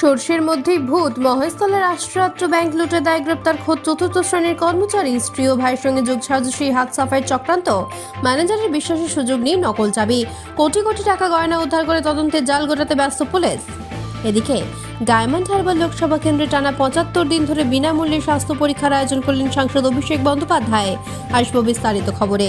সর্ষের মধ্যেই ভূত। মহেশতলা রাষ্ট্রায়ত্ত ব্যাংক লুটে দেয় গ্রেপ্তার খোদ চতুর্থ শ্রেণির কর্মচারী। স্ত্রী ও ভাইয়ের সঙ্গে যোগ সাজসী হাত সাফাইয়ের চক্রান্ত। ম্যানেজারের বিশ্বাসের সুযোগ নিয়ে নকল চাবি। কোটি কোটি টাকা গয়না উদ্ধার করে তদন্তে জাল গোটাতে ব্যস্ত পুলিশ। এদিকে, ডায়মন্ড হারবার লোকসভা কেন্দ্রে টানা পঁচাত্তর দিন ধরে বিনামূল্যে স্বাস্থ্য পরীক্ষার আয়োজন করলেন সাংসদ অভিষেক বন্দ্যোপাধ্যায়। আসব বিস্তারিত খবরে।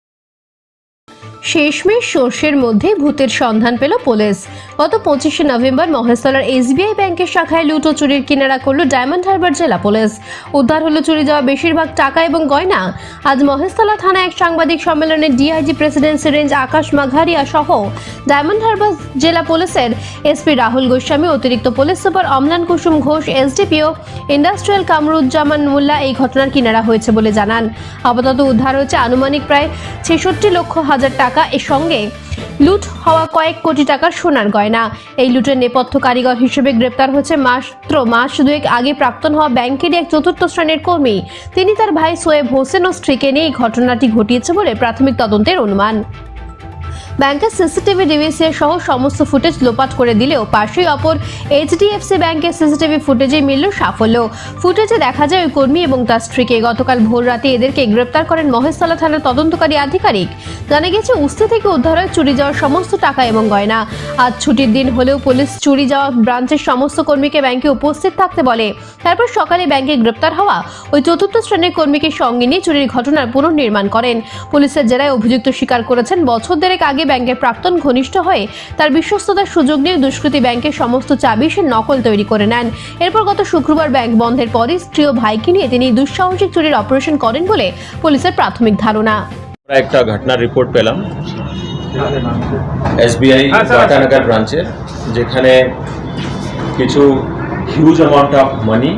শেষমেশ সর্ষের মধ্যে ভূতের সন্ধান পেল পুলিশ। গত পঁচিশে নভেম্বর মহেশতলার এসবিআই ব্যাংকের শাখায় লুটো চুরির কিনারা করল ডায়মন্ড হারবার জেলা পুলিশ। উদ্ধার হলো চুরি যাওয়া বেশিরভাগ টাকা এবং গয়না। আজ মহেশতলা থানায় এক সাংবাদিক সম্মেলনে DIG presidency range Akash Magharia সহ ডায়মন্ড হারবার জেলা পুলিশের এসপি রাহুল গোস্বামী, অতিরিক্ত police super Amlan Kusum Ghosh SDPO industrial Kamruzzaman Molla এই ঘটনার কিনারা হয়েছে বলে জানান। আপাতত উদ্ধার হয়েছে আনুমানিক প্রায় ছেষট্টি লক্ষ হাজার টাকা। এর সঙ্গে লুট হওয়া কয়েক কোটি টাকার সোনার গয়না। এই লুটের নেপথ্য কারিগর হিসেবে গ্রেপ্তার হচ্ছে মাত্র মাস দুয়েক আগে প্রাক্তন হওয়া ব্যাংকেরই এক চতুর্থ শ্রেণির কর্মী। তিনি তার ভাই সোয়েব হোসেন ও স্ত্রীকে নিয়ে এই ঘটনাটি ঘটিয়েছে বলে প্রাথমিক তদন্তের অনুমান। ব্যাংকের সিসিটিভি ডিভিসি সহ সমস্ত ফুটেজ লোপাট করে দিলেও পাশেই অপর এইচডিএফসি ব্যাংকের সিসিটিভি ফুটেজে মিলল সাফল্য। ফুটেজে দেখা যায় ওই কর্মী এবং তার স্ত্রীকে গতকাল ভোর রাতে এদেরকে গ্রেপ্তার করেন মহেশতলা থানার তদন্তকারী আধিকারিক। জানা গেছে, উস্তি থেকে উদ্ধার হয় চুরি যাওয়ার সমস্ত টাকা এবং গয়না। আজ ছুটির দিন হলেও পুলিশ চুরি যাওয়া ব্রাঞ্চের সমস্ত কর্মীকে ব্যাংকে উপস্থিত থাকতে বলে। তারপর সকালে ব্যাংকে গ্রেপ্তার হওয়া ওই চতুর্থ শ্রেণির কর্মীকে সঙ্গে নিয়ে চুরির ঘটনার পুনর্নির্মাণ করেন। পুলিশের জেরায় অভিযুক্ত স্বীকার করেছেন, বছর দেড়েক আগে ব্যাংকের প্রাক্তন ঘনিষ্ঠ হয়ে তার বিশ্বস্ততার সুযোগ নিয়ে দুষ্কৃতী ব্যাংকের সমস্ত চাবি সে নকল তৈরি করে নেন। এরপর গত শুক্রবার ব্যাংক বন্ধের পরই স্ত্রী ও ভাইকে নিয়ে তিনি দুঃসাহসিক চুরির অপারেশন করেন বলে পুলিশের প্রাথমিক ধারণা। একটা ঘটনার রিপোর্ট পেলাম। এসবিআই বাটানগর ব্রাঞ্চের যেখানে কিছু huge amount of money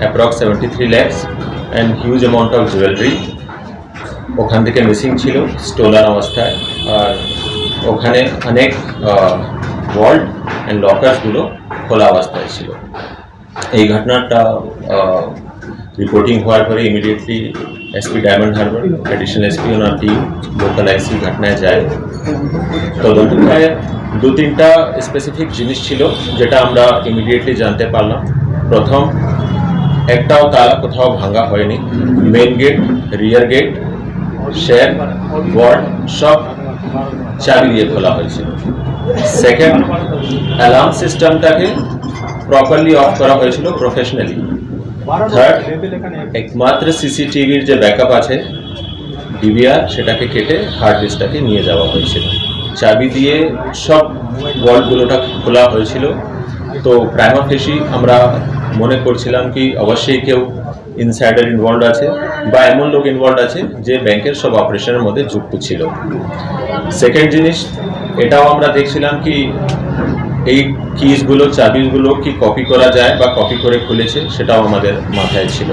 approx seventy three lakhs and huge amount of jewellery ওখান থেকে মিসিং ছিল স্টোলার অবস্থায় আর ওখানে অনেক ওয়ার্ল্ড অ্যান্ড লকার্সগুলো খোলা অবস্থায় ছিল। এই ঘটনাটা রিপোর্টিং হওয়ার পরে immediately SP Diamond Harbour additional SP ওনার টিম লোকাল আইসি ঘটনায় যায়। তদন্তকায় দু তিনটা স্পেসিফিক জিনিস ছিল যেটা আমরা ইমিডিয়েটলি জানতে পারলাম। প্রথম, একটাও তালা কোথাও ভাঙা হয়নি। মেন গেট রিয়ার গেট শেয়ার ওয়ার্ড সব চাবি দিয়ে খোলা হয়েছিল সেকেন্ড অ্যালার্ম সিস্টেমটাকে প্রপারলি অফ করা হয়েছিল প্রফেশনালি থার্ড একমাত্র সিসিটিভির যে ব্যাকআপ আছে ডিবিআর সেটাকে কেটে হার্ড ডিস্কটাকে নিয়ে যাওয়া হয়েছিল। চাবি দিয়ে সব ওয়ার্ডগুলোটা খোলা হয়েছিল। তো প্রাইমা ফেসি আমরা মনে করছিলাম কি, অবশ্যই কেউ ইনসাইডার ইনভলভ আছে বা এমন লোক ইনভলভ আছে যে ব্যাংকের সব অপারেশনের মধ্যে যুক্ত ছিল। সেকেন্ড জিনিস, এটাও আমরা দেখছিলাম কি এই কিসগুলো চাবিগুলো কি কপি করা যায় বা কপি করে খুলেছে সেটাও আমাদের মাথায় ছিল।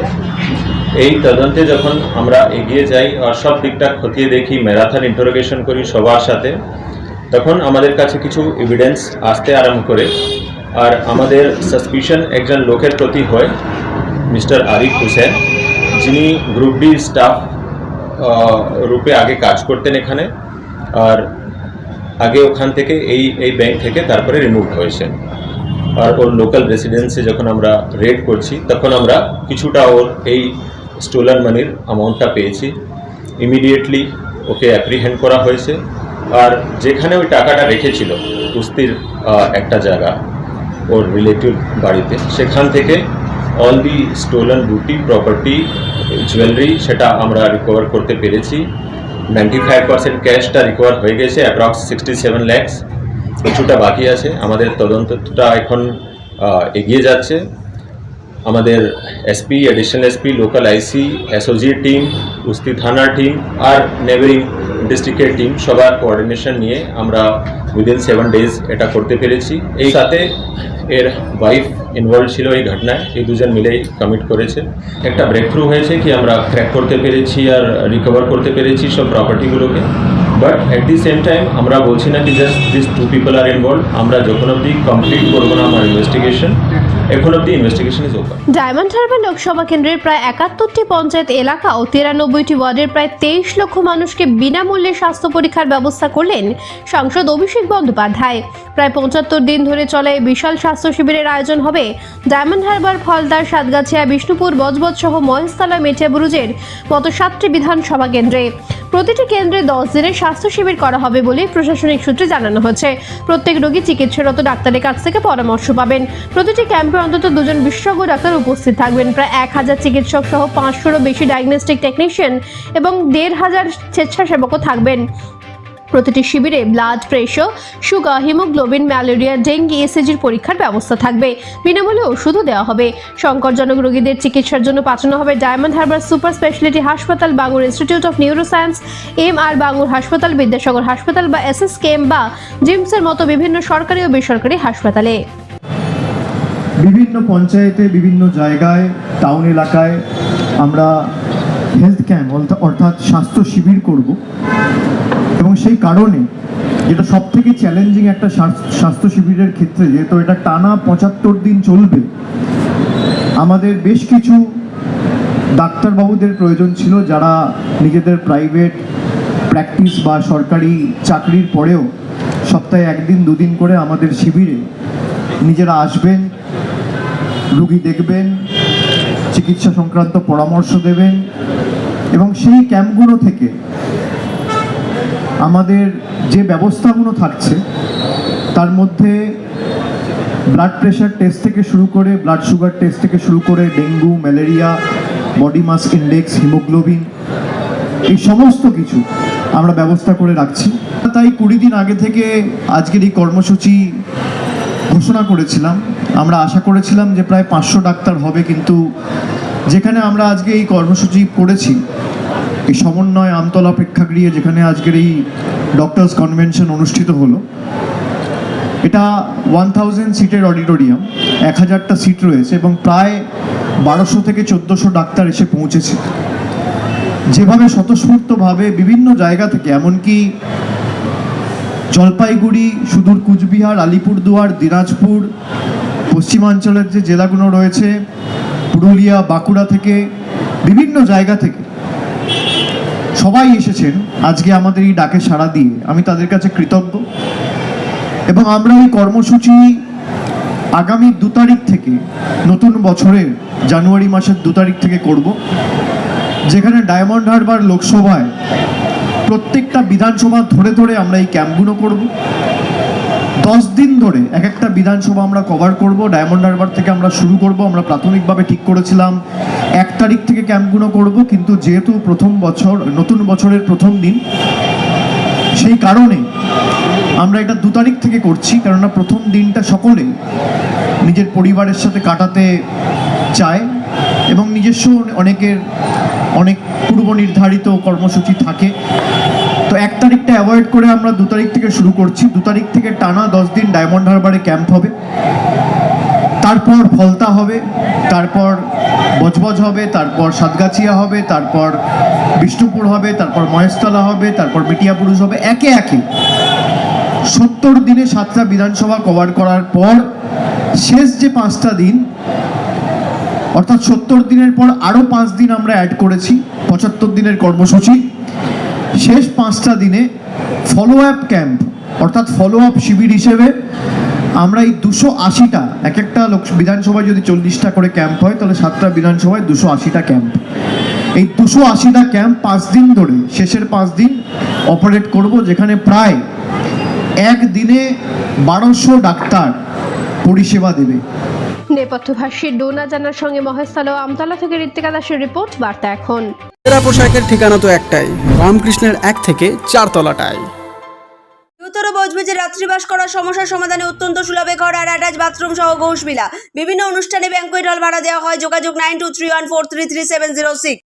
এই তদন্তে যখন আমরা এগিয়ে যাই আর সব দিকটা খতিয়ে দেখি, ম্যারাথন ইন্টারোগেশন করি সবার সাথে, তখন আমাদের কাছে কিছু এভিডেন্স আসতে আরম্ভ করে। আর আমাদের সাসপিশন একজন লোকের প্রতি হয় মিস্টার আরিফ হোসেন, যিনি গ্রুপ ডি স্টাফ রূপে আগে কাজ করতেন এখানে, আর আগে ওখান থেকে এই এই ব্যাংক থেকে তারপরে রিমুভ হয়েছে আর ওর লোকাল রেসিডেন্সে যখন আমরা রেড করছি, তখন আমরা কিছুটা ওর এই স্টোলার মানির অ্যামাউন্টটা পেয়েছি। ইমিডিয়েটলি ওকে অ্যাপ্রিহেন্ড করা হয়েছে। আর যেখানে ওই টাকাটা রেখেছিল, কুস্তির একটা জায়গা, ওর রিলেটিভ বাড়িতে, সেখান থেকে অল দি স্টোলান বুটি প্রপার্টি জুয়েলারি সেটা আমরা রিকভার করতে পেরেছি। নাইনটি ফাইভ পার্সেন্ট ক্যাশটা রিকভার হয়ে গেছে অ্যাপ্রক্স সিক্সটি সেভেন ল্যাক্স কিছুটা বাকি আছে। আমাদের তদন্তটা এখন এগিয়ে যাচ্ছে। আমাদের SP additional SP local IC SOG team Usthi থানার টিম আর নেবারিং ডিস্ট্রিক্টের টিম সবার কোঅর্ডিনেশন নিয়ে আমরা উইদিন সেভেন ডেজ এটা করতে পেরেছি। এই সাথে এর ওয়াইফ ইনভলভ ছিল এই ঘটনায়। এই দুজন মিলেই কমিট করেছে। একটা ব্রেক থ্রু হয়েছে কি আমরা ক্র্যাক করতে পেরেছি আর রিকভার করতে পেরেছি সব প্রপার্টিগুলোকে but at the same time আমরা বলছি না কি just this two people R involve আমরা যখন অবধি কমপ্লিট করব না আমার ইনভেস্টিগেশন এখন অবধি investigation is open Diamond Harbour Lok Sabha কেন্দ্রের প্রায় একাত্তরটি পঞ্চায়েত এলাকা ও তিরানব্বইটি ওয়ার্ডের প্রায় তেইশ লক্ষ মানুষকে বিনামূল্যে স্বাস্থ্য পরীক্ষার ব্যবস্থা করলেন সাংসদ অভিষেক বন্দ্যোপাধ্যায়। প্রায় পঁচাত্তর দিন ধরে চলা বিশাল স্বাস্থ্য শিবিরের আয়োজন হবে ডায়মন্ড হারবার, ফলদার, সাতগাছিয়া, বিষ্ণুপুর বজবজ সহ মহেশতলা মেটিয়াবুরুজের মতো সাতটি বিধানসভা কেন্দ্রে। প্রতিটি কেন্দ্রে দশ দিনের স্বাস্থ্য শিবির করা হবে বলে প্রশাসনিক সূত্রে জানানো হয়েছে প্রত্যেক রোগী চিকিৎসারত ডাক্তারের কাছ থেকে পরামর্শ পাবেন। প্রতিটি ক্যাম্পে অন্তত দুজন বিশেষজ্ঞ ডাক্তার উপস্থিত থাকবেন। প্রায় এক হাজার চিকিৎসক সহ পাঁচশোরও বেশি ডায়াগনস্টিক টেকনিশিয়ান এবং দেড় হাজার স্বেচ্ছাসেবকও থাকবেন। প্রতিটি শিবিরে blood pressure sugar haemoglobin malaria dengue এসএজির পরীক্ষার ব্যবস্থা থাকবে। বিনামূল্যে ওষুধও দেওয়া হবে। সংকটজনক রোগীদের চিকিৎসার জন্য পাঠানো হবে ডায়মন্ড হারবার সুপার স্পেশালিটি হাসপাতাল Bangur institute of neuroscience, M R Bangur হাসপাতাল, বিদ্যাসাগর হাসপাতাল বা এস এস কেম বা জিমসের মতো বিভিন্ন সরকারি ও বেসরকারি হাসপাতালে। বিভিন্ন পঞ্চায়েতে, বিভিন্ন জায়গায়, টাউন এলাকায় আমরা হেলথ ক্যাম্প অর্থাৎ স্বাস্থ্য শিবির করব। এবং সেই কারণে যেটা সব থেকে চ্যালেঞ্জিং একটা স্বাস্থ্য শিবিরের ক্ষেত্রে, যেহেতু এটা টানা পঁচাত্তর দিন চলবে। আমাদের বেশ কিছু ডাক্তারবাবুদের প্রয়োজন ছিল যারা নিজেদের প্রাইভেট প্র্যাকটিস বা সরকারি চাকরির পরেও সপ্তাহে একদিন, দুদিন করে আমাদের শিবিরে নিজেরা আসবেন, রুগী দেখবেন, চিকিৎসা সংক্রান্ত পরামর্শ দেবেন এবং সেই ক্যাম্পগুলো থেকে আমাদের যে ব্যবস্থাগুলো থাকছে, তার মধ্যে ব্লাড প্রেশার টেস্ট থেকে শুরু করে ব্লাড সুগার টেস্ট থেকে শুরু করে dengue malaria body mass index haemoglobin এই সমস্ত কিছু আমরা ব্যবস্থা করে রাখছি। তাই কুড়ি দিন আগে থেকে আজকের এই কর্মসূচি ঘোষণা করেছিলাম। আমরা আশা করেছিলাম যে প্রায় পাঁচশো ডাক্তার হবে, কিন্তু যেখানে আমরা আজকে এই কর্মসূচি করেছি এই সমন্বয় আমতলা প্রেক্ষাগৃহে যেখানে আজকের এই ডক্টরস কনভেনশন অনুষ্ঠিত হলো, এটা ওয়ান থাউজেন্ড সিটের অডিটোরিয়াম এক হাজারটা সিট রয়েছে এবং প্রায় বারোশো থেকে চোদ্দোশো ডাক্তার এসে পৌঁছেছে। যেভাবে স্বতঃস্ফূর্তভাবে বিভিন্ন জায়গা থেকে, এমনকি জলপাইগুড়ি, সুদূর কুচবিহার, আলিপুরদুয়ার, দিনাজপুর, পশ্চিমাঞ্চলের যে জেলাগুলো রয়েছে, পুরুলিয়া, বাঁকুড়া থেকে বিভিন্ন জায়গা থেকে সবাই এসেছেন। আজকে আমাদের এই ডাকে সাড়া দিয়ে আমি তাদের কাছে কৃতজ্ঞ। এবং আমরা এই কর্মসূচি আগামী দু তারিখ থেকে, নতুন বছরের জানুয়ারি মাসের দু তারিখ থেকে করব। যেখানে ডায়মন্ড হারবার লোকসভায় প্রত্যেকটা বিধানসভা ধরে ধরে আমরা এই ক্যাম্পগুলো করব। দশ দিন ধরে এক একটা বিধানসভা আমরা কভার করব ডায়মন্ড হারবার থেকে আমরা শুরু করব, আমরা প্রাথমিকভাবে ঠিক করেছিলাম। এক তারিখ থেকে ক্যাম্পগুলো করব, কিন্তু যেহেতু প্রথম বছর, নতুন বছরের প্রথম দিন, সেই কারণে আমরা এটা দু তারিখ থেকে করছি, কেননা প্রথম দিনটা সকলে নিজের পরিবারের সাথে কাটাতে চায় এবং নিজস্ব অনেকের, অনেক পূর্ব নির্ধারিত কর্মসূচি থাকে। অ্যাভয়েড করে আমরা দু তারিখ থেকে শুরু করছি। দু তারিখ থেকে টানা দশ দিন ডায়মন্ড হারবারে ক্যাম্প হবে। তারপর ফলতা হবে, তারপর বজবজ হবে, তারপর সাতগাছিয়া হবে, তারপর বিষ্ণুপুর হবে, তারপর মহেশতলা হবে, তারপর মিটিয়াপুরুষ হবে, একে একে। সত্তর দিনে সাতটা বিধানসভা কভার করার পর শেষ যে পাঁচটা দিন, অর্থাৎ সত্তর দিনের পর আরও পাঁচ দিন আমরা অ্যাড করেছি, পঁচাত্তর দিনের কর্মসূচি। শেষ পাঁচটা দিনে ফলো আপ ক্যাম্প অর্থাৎ ফলো আপ শিবির হিসেবে আমরা এই দুশো আশিটা এক একটা লোক বিধানসভায় যদি চল্লিশটা করে ক্যাম্প হয়, তাহলে সাতটা বিধানসভায় দুশো আশিটা ক্যাম্প এই দুশো আশিটা ক্যাম্প পাঁচ দিন ধরে, শেষের পাঁচ দিন অপারেট করব, যেখানে প্রায় একদিনে বারোশো ডাক্তার পরিষেবা দেবে। নেপথ্যভাষী ডোনা জানার সঙ্গে মহেশতলা ও আমতলা থেকে ঋত্বিকা দাসের রিপোর্ট বার্তা এখন। সেরা পোশাকের ঠিকানা তো একটাই রামকৃষ্ণের এক থেকে চারতলাটায় উত্তর বজবেজে রাত্রিবাস করার সমস্যার সমাধানে অত্যন্ত সুলভে ঘর আর অ্যাটাচ বাথরুম সহ ঘোষবিলা বিভিন্ন অনুষ্ঠানে ব্যাংকুয়েট হল ভাড়া দেওয়া হয় যোগাযোগ nine two three one four three three seven zero six.